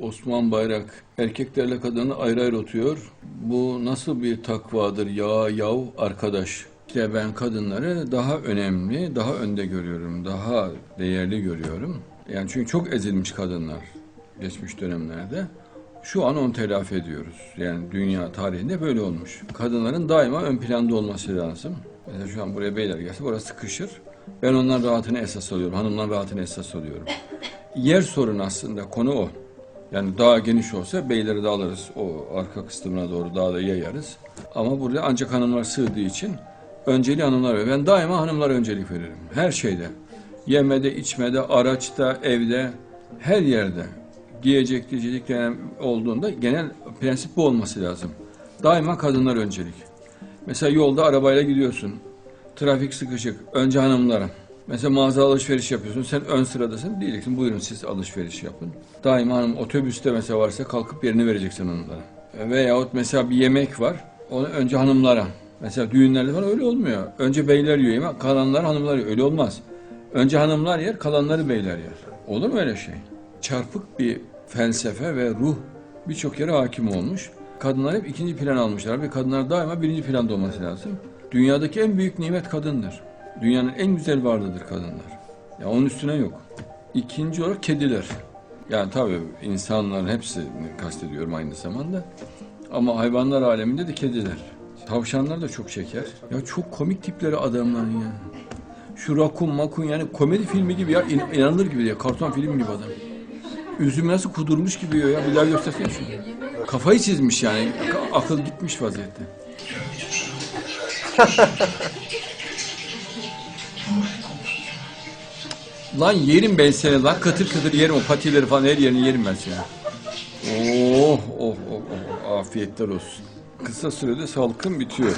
Osman Bayrak erkeklerle kadını ayrı ayrı oturuyor. Bu nasıl bir takvadır ya yav arkadaş. İşte ben kadınları daha önemli, daha önde görüyorum, daha değerli görüyorum. Yani çünkü çok ezilmiş kadınlar geçmiş dönemlerde. Şu an onu telafi ediyoruz. Yani dünya tarihinde böyle olmuş. Kadınların daima ön planda olması lazım. Mesela şu an buraya beyler gelse burası sıkışır. Ben onların rahatını esas alıyorum. Hanımların rahatını esas alıyorum. Yer sorun aslında konu o. Yani daha geniş olsa beyleri de alırız. O arka kısmına doğru daha da yayarız. Ama burada ancak hanımlar sığdığı için önceliği hanımlar veriyor. Ben daima hanımlara öncelik veririm. Her şeyde. Yemede, içmede, araçta, evde, her yerde. Giyecek, diyecek olduğunda genel prensip bu olması lazım. Daima kadınlar öncelik. Mesela yolda arabayla gidiyorsun. Trafik sıkışık. Önce hanımlara. Mesela mağaza alışveriş yapıyorsun. Sen ön sıradasın. Diyeceksin buyurun siz alışveriş yapın. Daima hanım otobüste mesela varsa kalkıp yerini vereceksin hanımlara. Veyahut mesela bir yemek var. Onu önce hanımlara. Mesela düğünlerde falan öyle olmuyor. Önce beyler yiyor yemek, kalanlar hanımlar yiyor. Öyle olmaz. Önce hanımlar yer, kalanları beyler yer. Olur mu öyle şey? Çarpık bir felsefe ve ruh birçok yere hakim olmuş. Kadınlar hep ikinci plan almışlar ve kadınlar daima birinci planda olması lazım. Dünyadaki en büyük nimet kadındır. Dünyanın en güzel varlığıdır kadınlar. Ya onun üstüne yok. İkinci olarak kediler. Yani tabii insanların hepsini kastediyorum aynı zamanda. Ama hayvanlar aleminde de kediler. Tavşanlar da çok şeker. Ya çok komik tipleri adamların ya. Şu rakun makun yani komedi filmi gibi ya in- inanılır gibi ya karton film gibi adam. Üzümü nasıl kudurmuş gibi yiyor ya bir daha göstersene şunu. Kafayı çizmiş yani Ak- akıl gitmiş vaziyette. Lan yerim ben seni lan kıtır kıtır yerim o patileri falan her yerini yerim ben seni. Oh oh oh, oh afiyetler olsun. Kısa sürede salkım bitiyor.